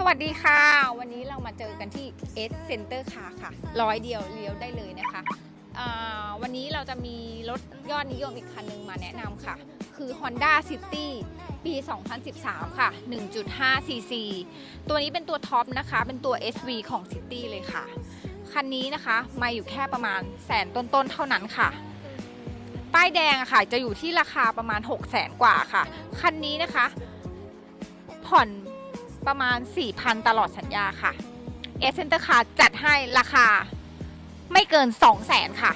สวัสดีค่ะ วันนี้เรามาเจอกันที่ S Center Car ค่ะ ร้อยเดียวเลี้ยวได้เลยนะคะวันนี้เราจะมีรถยอดนิยมอีกคันหนึ่งมาแนะนำค่ะ คือ Honda City ปี 2013 ค่ะ 1.5 cc ตัวนี้เป็นตัวท็อปนะคะ เป็นตัว SV ของ City เลยค่ะ คันนี้นะคะมาอยู่แค่ประมาณแสนต้นๆ เท่านั้นค่ะป้ายแดงค่ะ จะอยู่ที่ราคาประมาณ 6 0 0แสนกว่าค่ะ คันนี้นะคะ ผ่อน ประมาณ 4,000 ตลอดสัญญาค่ะเอเซนเตอร์คาร์จัดให้ราคาไม่เกิน 2 0 0แสนค่ะ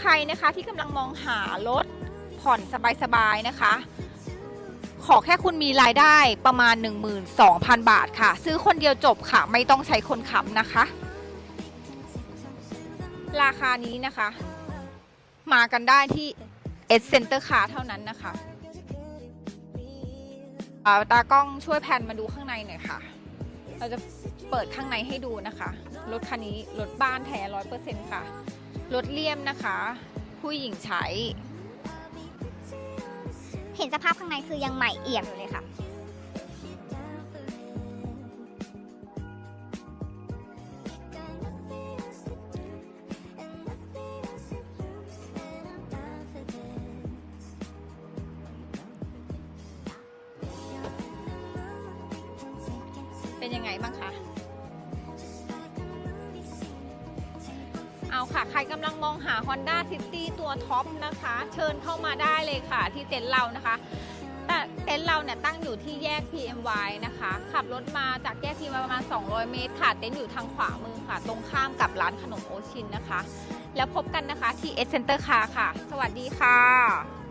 ใครนะคะที่กำลังมองหารถผ่อนสบายๆนะคะ ขอแค่คุณมีรายได้ประมาณ 12,000 บาทค่ะ ซื้อคนเดียวจบค่ะ ไม่ต้องใช้คนขับนะคะ ราคานี้นะคะ มากันได้ที่ S Center Car เท่านั้นนะคะ ตากล้องช่วยแพนมาดูข้างในหน่อยค่ะ เราจะเปิดข้างในให้ดูนะคะ รถคันนี้รถบ้านแท้ร้อยเปอร์เซ็นต์ค่ะ รถเลี่ยมนะคะ ผู้หญิงใช้ เห็นสภาพข้างในคือยังใหม่เอี่ยมอยู่เลยค่ะ เป็นยังไงบ้างคะ เอาค่ะ ใครกำลังมองหา Honda City ตัวท็อปนะคะ เชิญเข้ามาได้เลยค่ะ ที่เต็นท์เรานะคะแต่เต็นท์เราเนี่ยตั้งอยู่ที่แยก PMY นะคะ ขับรถมาจากแยก PMY ประมาณ 200 เมตรค่ะ เต็นท์อยู่ทางขวามือค่ะ ตรงข้ามกับร้านขนมโอชินนะคะ แล้วพบกันนะคะที่ S Center Car ค่ะ สวัสดีค่ะ